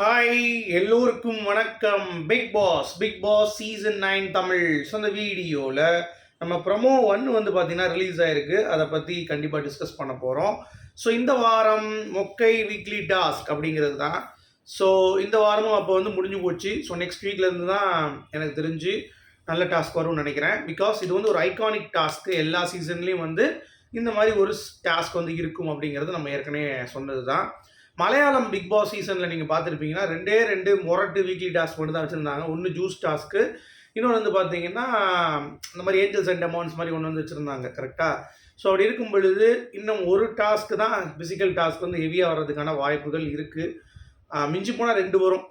Hi எல்லோருக்கும் வணக்கம். Bigg Boss Bigg Boss season nine Tamil. So அந்த வீடியோவில் நம்ம ப்ரமோ ஒன் வந்து பார்த்தீங்கன்னா ரிலீஸ் ஆயிருக்கு. அதை பற்றி கண்டிப்பாக டிஸ்கஸ் பண்ண போகிறோம் ஸோ இந்த வாரம் மொக்கை வீக்லி டாஸ்க் அப்படிங்கிறது தான். ஸோ இந்த வாரமும் அப்போ வந்து முடிஞ்சு போச்சு. ஸோ நெக்ஸ்ட் வீக்லேருந்து தான் எனக்கு தெரிஞ்சு நல்ல டாஸ்க் வரும்னு நினைக்கிறேன். பிகாஸ் இது வந்து ஒரு ஐகானிக் டாஸ்க்கு எல்லா சீசன்லேயும் வந்து இந்த மாதிரி ஒரு டாஸ்க் வந்து இருக்கும் அப்படிங்கிறது நம்ம ஏற்கனவே சொன்னது தான். மலையாளம் பிக் பாஸ் சீசனில் நீங்கள் பார்த்துருப்பீங்கன்னா ரெண்டே ரெண்டு மொரட்டு வீக்லி டாஸ்க் மட்டும் தான் வச்சுருந்தாங்க. ஒன்று ஜூஸ் டாஸ்க்கு இன்னொன்று வந்து பார்த்தீங்கன்னா இந்த மாதிரி ஏஞ்சல்ஸ் அண்ட் அமௌண்ட்ஸ் மாதிரி ஒன்று வந்து வச்சுருந்தாங்க கரெக்டாக ஸோ அப்படி இருக்கும் பொழுது இன்னும் ஒரு டாஸ்க்கு தான் ஃபிசிக்கல் டாஸ்க் வந்து ஹெவியாக வர்றதுக்கான வாய்ப்புகள் இருக்குது மிஞ்சி போனால் ரெண்டு வரும்.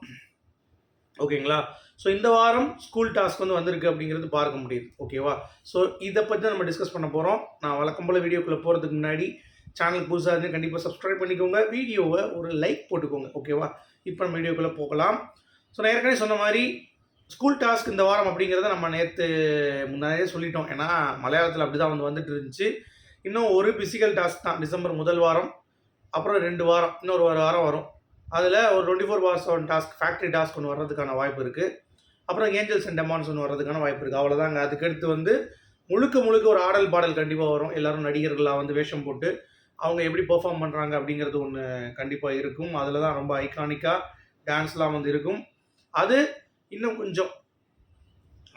ஓகேங்களா? ஸோ இந்த வாரம் ஸ்கூல் டாஸ்க் வந்து வந்திருக்கு அப்படிங்கிறது பார்க்க முடியுது. ஓகேவா? ஸோ இதை பற்றி நம்ம டிஸ்கஸ் பண்ண போகிறோம் நான் வழக்கம் போல் வீடியோக்குள்ளே போகிறதுக்கு முன்னாடி சேனல் புதுசாக இருந்து கண்டிப்பாக சப்ஸ்கிரைப் பண்ணிக்கோங்க. வீடியோவை ஒரு லைக் போட்டுக்கோங்க ஓகேவா இப்போ நம்ம வீடியோக்குள்ளே போகலாம். ஸோ நான் ஏற்கனவே சொன்ன மாதிரி ஸ்கூல் டாஸ்க் இந்த வாரம் அப்படிங்கிறத நம்ம நேற்று முன்னாடியே சொல்லிட்டோம். ஏன்னா மலையாளத்தில் அப்படி தான் வந்து வந்துட்டு இருந்துச்சு. இன்னும் ஒரு பிசிக்கல் டாஸ்க் தான் டிசம்பர் முதல் வாரம். அப்புறம் ரெண்டு வாரம் இன்னொரு ஒரு வாரம் வரும். அதில் ஒரு twenty four hours one task factory task ஒன்று வர்றதுக்கான வாய்ப்பு இருக்குது அப்புறம் ஏஞ்சல்ஸ் அண்ட் டெமான்ஸ் ஒன்று வர்றதுக்கான வாய்ப்பு இருக்குது அவ்வளோதாங்க அதுக்கடுத்து வந்து முழுக்க முழுக்க ஒரு ஆடல் பாடல் கண்டிப்பாக வரும். எல்லோரும் நடிகர்களாக வந்து வேஷம் போட்டு அவங்க எப்படி பெர்ஃபார்ம் பண்ணுறாங்க அப்படிங்கிறது ஒன்று கண்டிப்பாக இருக்கும். அதில் தான் ரொம்ப ஐகானிக்காக டான்ஸ்லாம் வந்து இருக்கும். அது இன்னும் கொஞ்சம்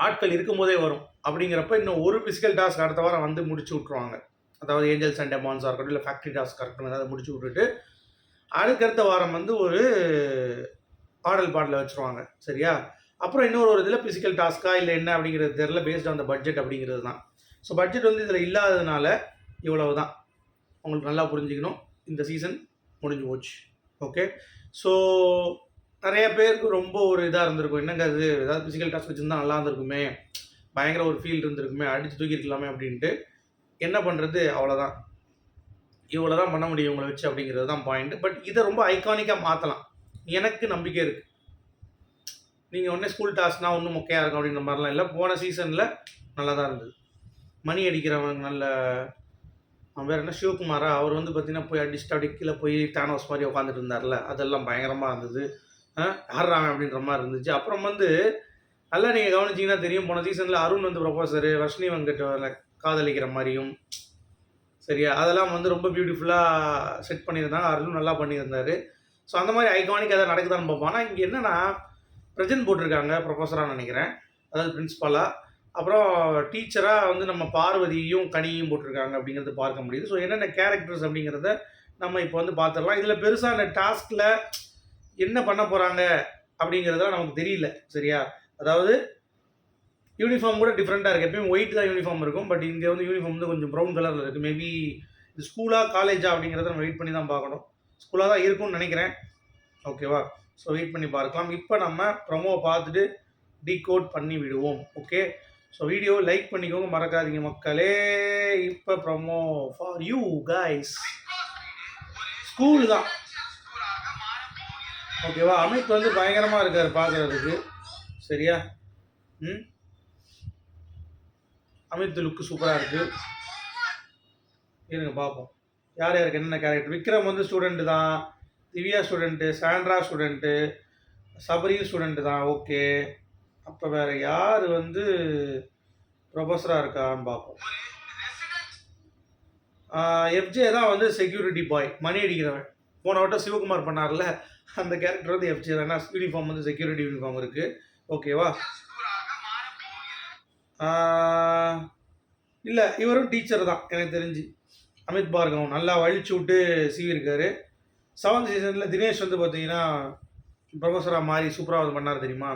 ஆட்கள் இருக்கும்போதே வரும். அப்படிங்கிறப்ப இன்னும் ஒரு ஃபிசிக்கல் டாஸ்க் அடுத்த வாரம் வந்து முடிச்சு விட்ருவாங்க அதாவது ஏஞ்சல்ஸ் அண்ட் டெமான்ஸாக இருக்கட்டும் இல்லை ஃபேக்ட்ரி டாஸ்க் இருக்கட்டும் ஏதாவது முடிச்சு விட்டுட்டு அடுக்கடுத்த வாரம் வந்து ஒரு பாடல் பாடலை வச்சுருவாங்க. சரியா? அப்புறம் இன்னொரு ஒரு இதில் ஃபிசிக்கல் டாஸ்க்கா இல்லை என்ன அப்படிங்கிறது தெரில பேஸ்ட் ஆன் த பட்ஜெட் அப்படிங்கிறது தான். ஸோ பட்ஜெட் வந்து இதில் இல்லாததுனால இவ்வளவு தான் உங்களுக்கு நல்லா புரிஞ்சுக்கணும். இந்த சீசன் முடிஞ்சு போச்சு. ஓகே ஸோ நிறைய பேருக்கு ரொம்ப ஒரு இதாக இருந்திருக்கும். என்னங்க அது ஏதாவது ஃபிசிக்கல் டாஸ்க் வச்சுருந்தா நல்லா இருந்திருக்குமே. பயங்கர ஒரு ஃபீல் இருந்திருக்குமே. அடித்து தூக்கியிருக்கலாமே அப்படின்ட்டு என்ன பண்ணுறது அவ்வளோதான் இவ்வளோ தான் பண்ண முடியும் உங்களை வச்சு அப்படிங்கிறது தான் பாயிண்ட் பட் இதை ரொம்ப ஐகானிக்காக மாற்றலாம் எனக்கு நம்பிக்கை இருக்குது நீங்கள் உடனே ஸ்கூல் டாஸ்னால் ஒன்றும் மொக்கையாக இருக்கும் அப்படின்ற மாதிரிலாம் இல்லை. போன சீசனில் நல்லா தான் இருந்தது. மணி அடிக்கிறவங்க நல்ல வேறு என்ன? சிவகுமாரா? அவர் வந்து பார்த்தீங்கன்னா போய் அடிச்சுட்டு அப்படி கீழே போய் தானோஸ் மாதிரி உட்காந்துட்டு இருந்தார்ல அதெல்லாம் பயங்கரமாக இருந்தது. ஆடுறாங்க அப்படின்ற மாதிரி இருந்துச்சு. அப்புறம் வந்து நல்லா நீங்கள் கவனிச்சிங்கன்னா தெரியும் போன சீசனில் அருண் வந்து ப்ரொஃபஸர் ரஷ்னி வெங்கட் காதலிக்கிற மாதிரியும் சரியா? அதெல்லாம் வந்து ரொம்ப பியூட்டிஃபுல்லாக செட் பண்ணியிருந்தாங்க. அருணும் நல்லா பண்ணியிருந்தார். ஸோ அந்த மாதிரி ஐகானிக் எதாவது நடக்குதான்னு பார்ப்போம். ஆனால் இங்கே என்னென்னா பிரஜன் போட்டிருக்காங்க ப்ரொஃபஸராக நினைக்கிறேன். அதாவது பிரின்ஸ்பாலாக அப்புறம் டீச்சராக வந்து நம்ம பார்வதியும் கனியும் போட்டிருக்காங்க அப்படிங்கிறது பார்க்க முடியுது. ஸோ என்னென்ன கேரக்டர்ஸ் அப்படிங்கிறத நம்ம இப்போ வந்து பார்த்துடலாம். இதில் பெருசாக அந்த டாஸ்கில் என்ன பண்ண போகிறாங்க அப்படிங்கிறதெல்லாம் நமக்கு தெரியல சரியா? அதாவது யூனிஃபார்ம் கூட டிஃப்ரெண்ட்டாக இருக்குது எப்பயும் ஒயிட் தான் யூனிஃபார்ம் இருக்கும். பட் இங்கே வந்து யூனிஃபார்ம் வந்து கொஞ்சம் ப்ரௌன் கலரில் இருக்குது மேபி இது ஸ்கூலாக காலேஜா அப்படிங்கிறத நம்ம வெயிட் பண்ணி தான் பார்க்கணும். ஸ்கூலாக தான் இருக்கும்னு நினைக்கிறேன். ஓகேவா ஸோ வெயிட் பண்ணி பார்க்கலாம். இப்போ நம்ம ப்ரொமோ பார்த்துட்டு டீகோட் பண்ணி விடுவோம். ஓகே ஸோ வீடியோ லைக் பண்ணிக்கோங்க மறக்காதீங்க மக்களே. இப்போ promo for you guys school தான். ஓகேவா அமித் வந்து பயங்கரமாக இருக்கார் பார்க்குறதுக்கு சரியா? ம்? அமித் லுக்கு சூப்பராக இருக்குது இருங்க பார்ப்போம் யார் யாருக்கு என்னென்ன கேரக்டர் விக்ரம் வந்து ஸ்டூடெண்ட்டு தான். திவ்யா ஸ்டூடெண்ட்டு சாண்ட்ரா ஸ்டூடெண்ட்டு சபரியும் ஸ்டூடெண்ட்டு தான். ஓகே அப்போ வேறு யார் வந்து ப்ரொஃபஸராக இருக்கான்னு பார்ப்போம். எஃப்ஜே தான் வந்து செக்யூரிட்டி பாய் மணி அடிக்கிறவன். போன வட்டம் சிவகுமார் பண்ணார்ல. அந்த கேரக்டர் வந்து எஃப்ஜே தான். யூனிஃபார்ம் வந்து செக்யூரிட்டி யூனிஃபார்ம் இருக்குது ஓகேவா இல்லை இவரும் டீச்சர் தான் எனக்கு தெரிஞ்சு. அமித் பார்கவ் நல்லா வழிச்சு விட்டு சீவிருக்காரு செவன்த் சீசனில் தினேஷ் வந்து பார்த்தீங்கன்னா ப்ரொஃபஸராக மாறி சூப்பராக வந்து பண்ணார் தெரியுமா?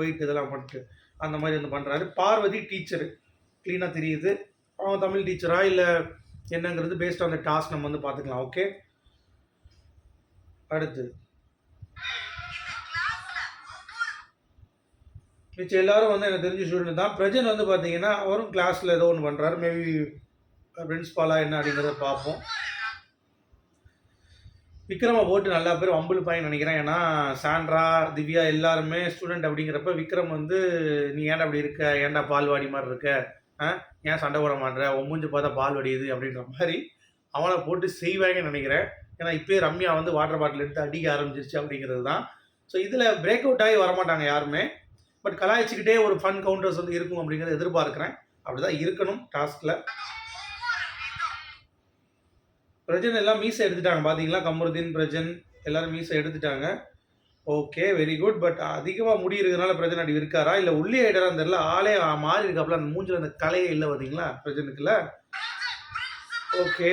ஒயிட் இதெல்லாம் பண்ணிட்டு அந்த மாதிரி வந்து பண்ணுறாரு பார்வதி டீச்சரு க்ளீனாக தெரியுது. அவன் தமிழ் டீச்சரா இல்லை என்னங்கிறது பேஸ்ட் ஆன் த டாஸ்க் நம்ம வந்து பார்த்துக்கலாம். ஓகே அடுத்து. மிச்சம் எல்லாரும் வந்து எனக்கு தெரிஞ்ச ஸ்டூடெண்ட் தான். பிரஜன் வந்து பார்த்தீங்கன்னா அவரும் கிளாஸில் ஏதோ ஒன்று பண்ணுறாரு மேபி பிரின்ஸ்பாலாக என்ன அப்படிங்கிறத பார்ப்போம். விக்ரமை போட்டு நல்லா பேர் வம்புல் பையன் நினைக்கிறேன். ஏன்னா சாண்ட்ரா திவ்யா எல்லாருமே ஸ்டூடெண்ட் அப்படிங்கிறப்ப விக்ரம் வந்து நீ ஏன்டா அப்படி இருக்க? ஏன்டா பால்வாடி மாதிரி இருக்க? ஆ? ஏன் சண்டை போட மாட்டேற? உன் மூஞ்சி பார்த்தா பால் வடியுது அப்படின்ற மாதிரி அவனை போட்டு செய்வாங்கன்னு நினைக்கிறேன். ஏன்னா இப்போயே ரம்யா வந்து வாட்டர் பாட்டில் எடுத்து அடிக்க ஆரம்பிச்சிருச்சு அப்படிங்கிறது தான். ஸோ இதில் பிரேக் அவுட் ஆகி வரமாட்டாங்க யாருமே. பட் கலாய்ச்சிக்கிட்டே ஒரு ஃபன் கவுண்டர்ஸ் வந்து இருக்கும் அப்படிங்கிறத எதிர்பார்க்குறேன். அப்படிதான் இருக்கணும் டாஸ்கில் பிரஜன் எல்லாம் மீசை எடுத்துட்டாங்க. பார்த்தீங்களா கமருதீன் பிரஜன் எல்லாரும் மீசை எடுத்துட்டாங்க. ஓகே வெரி குட் பட் அதிகமாக முடி இருக்கிறதுனால பிரஜன் அப்படி இருக்காரா? இல்லை உள்ளே ஆயிடாரான்னு தெரியல. ஆளே மாறி இருக்காப்புல. அந்த மூஞ்சில் அந்த கலையே இல்லை பார்த்தீங்களா பிரஜனுக்குல. Okay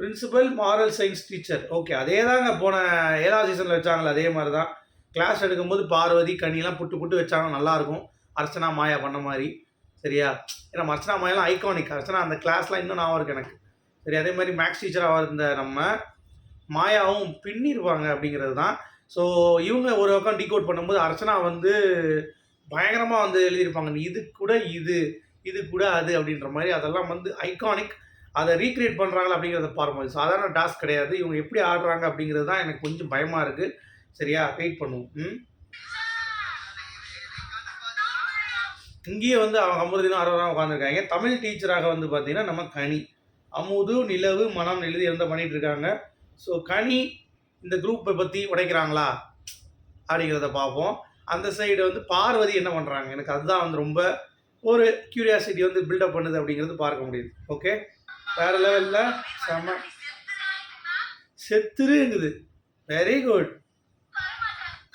principal moral science teacher okay அதே தாங்க போன ஏழாவது சீசனில் வச்சாங்களே அதே மாதிரி தான் கிளாஸ் எடுக்கும்போது பார்வதி கனியெல்லாம் புட்டு புட்டு வச்சாங்க. நல்லாயிருக்கும். அர்ச்சனா மாயா பண்ண மாதிரி. சரியா? ஏன்னா அர்ச்சனா மாயாலாம் ஐகானிக் அர்ச்சனா அந்த கிளாஸ்லாம் இன்னும் ஞாபகம் இருக்கு எனக்கு. சரி அதே மாதிரி மேக்ஸ் டீச்சராக இருந்த நம்ம மாயாவும் பின்னிருவாங்க அப்படிங்கிறது தான். ஸோ இவங்க ஒரு பக்கம் டிகோட் பண்ணும்போது அர்ச்சனா வந்து பயங்கரமாக வந்து எழுதியிருப்பாங்க இது கூட இது இது கூட அது அப்படின்ற மாதிரி. அதெல்லாம் வந்து ஐகானிக் அதை ரீக்ரியேட் பண்ணுறாங்களா அப்படிங்கிறத பார்க்கும்போது சாதாரண டாஸ்க் கிடையாது. இவங்க எப்படி ஆடுறாங்க அப்படிங்கிறது தான் எனக்கு கொஞ்சம் பயமாக இருக்குது சரியா? வெயிட் பண்ணுவோம். ம்? இங்கேயே வந்து அவங்க தினம் அறுபதாம் உட்காந்துருக்காங்க தமிழ் டீச்சராக வந்து பார்த்தீங்கன்னா நம்ம கனி. அமுது நிலவு மனம் எழுதி இருந்தால் பண்ணிட்டு இருக்காங்க ஸோ கனி இந்த குரூப்பை பற்றி உடைக்கிறாங்களா? அப்படிங்கிறத பார்ப்போம். அந்த சைடு வந்து பார்வதி என்ன பண்ணுறாங்க எனக்கு அதுதான் வந்து ரொம்ப ஒரு கியூரியாசிட்டி வந்து பில்டப் பண்ணுது அப்படிங்கிறது பார்க்க முடியுது. ஓகே வேற லெவலில் செம செத்துருங்குது. வெரி குட்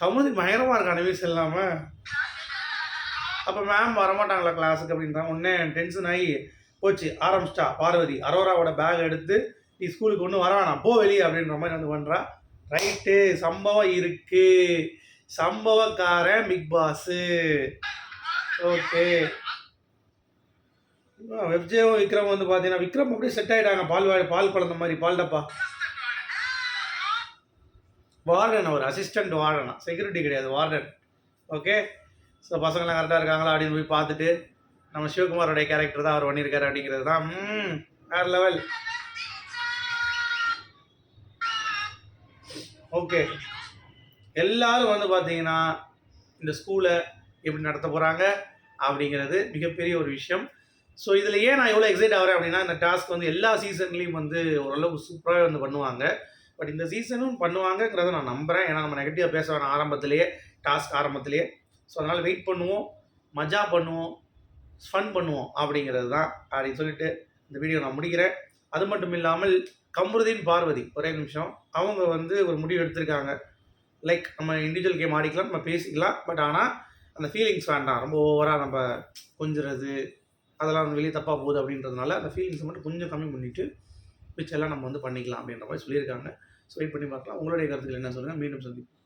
கமுதி பயங்கரமாக இருக்கான வீஸ் இல்லாமல் அப்போ மேம் வரமாட்டாங்களா கிளாஸுக்கு அப்படின்றாங்க. உடனே டென்ஷன் ஆகி போச்சு ஆரம்பிச்சிட்டா. பார்வதி அரோராவோட பேக் எடுத்து நீ ஸ்கூலுக்கு ஒன்றும் வரானா போ வெளியே அப்படின்ற மாதிரி வந்து பண்ணுறா ரைட்டு சம்பவம் இருக்கு. சம்பவக்காரன் பிக் பாஸு ஓகே வெப்ஜேவும் விக்ரம் வந்து பார்த்தீங்கன்னா விக்ரம் அப்படியே செட் ஆகிட்டாங்க பால் வா- பால் குழந்த மாதிரி பால் டப்பா. வார்டன் அவர் அசிஸ்டண்ட் வார்டனா. செக்யூரிட்டி கிடையாது வார்டன். ஓகே ஸோ பசங்களாம் கரெக்டாக இருக்காங்களா அப்படின்னு போய் பார்த்துட்டு நம்ம சிவகுமாரோடைய கேரக்டர் தான் அவர் பண்ணியிருக்காரு அப்படிங்கிறது தான் ம் வேறு லெவல் ஓகே எல்லாரும் வந்து பார்த்தீங்கன்னா இந்த ஸ்கூலை எப்படி நடத்த போகிறாங்க அப்படிங்கிறது மிகப்பெரிய ஒரு விஷயம். ஸோ இதில் ஏன் நான் எவ்வளோ எக்ஸைட் ஆகிறேன் அப்படின்னா இந்த டாஸ்க் வந்து எல்லா சீசன்லேயும் வந்து ஓரளவுக்கு சூப்பராகவே வந்து பண்ணுவாங்க. பட் இந்த சீசனும் பண்ணுவாங்கங்கிறத நான் நம்புகிறேன் ஏன்னா நம்ம நெகட்டிவாக பேச வேணாம் ஆரம்பத்திலேயே டாஸ்க் ஆரம்பத்திலேயே. ஸோ அதனால் வெயிட் பண்ணுவோம் மஜா பண்ணுவோம். ஃபன் பண்ணுவோம் அப்படிங்கிறது தான் அப்படின்னு சொல்லிட்டு இந்த வீடியோ நான் முடிக்கிறேன். அது மட்டும் இல்லாமல் கம்ருதீன் பார்வதி ஒரே நிமிஷம். அவங்க வந்து ஒரு முடிவு எடுத்திருக்காங்க. லைக் நம்ம இண்டிவிஜுவல் கேம் ஆடிக்கலாம் நம்ம பேசிக்கலாம். பட் ஆனால் அந்த ஃபீலிங்ஸ் வேண்டாம். ரொம்ப ஓவராக நம்ம கொஞ்சிறது அதெல்லாம் வந்து வெளியே தப்பாக போகுது அப்படின்றதுனால அந்த ஃபீலிங்ஸை மட்டும் கொஞ்சம் கம்மி பண்ணிவிட்டு மிச்செல்லாம் நம்ம வந்து பண்ணிக்கலாம் அப்படின்ற மாதிரி சொல்லியிருக்காங்க. ஸோ வெயிட் பண்ணி பார்க்கலாம். உங்களுடைய கருத்துக்கள் என்ன சொல்லுங்கள் மீண்டும் சந்திப்போம்.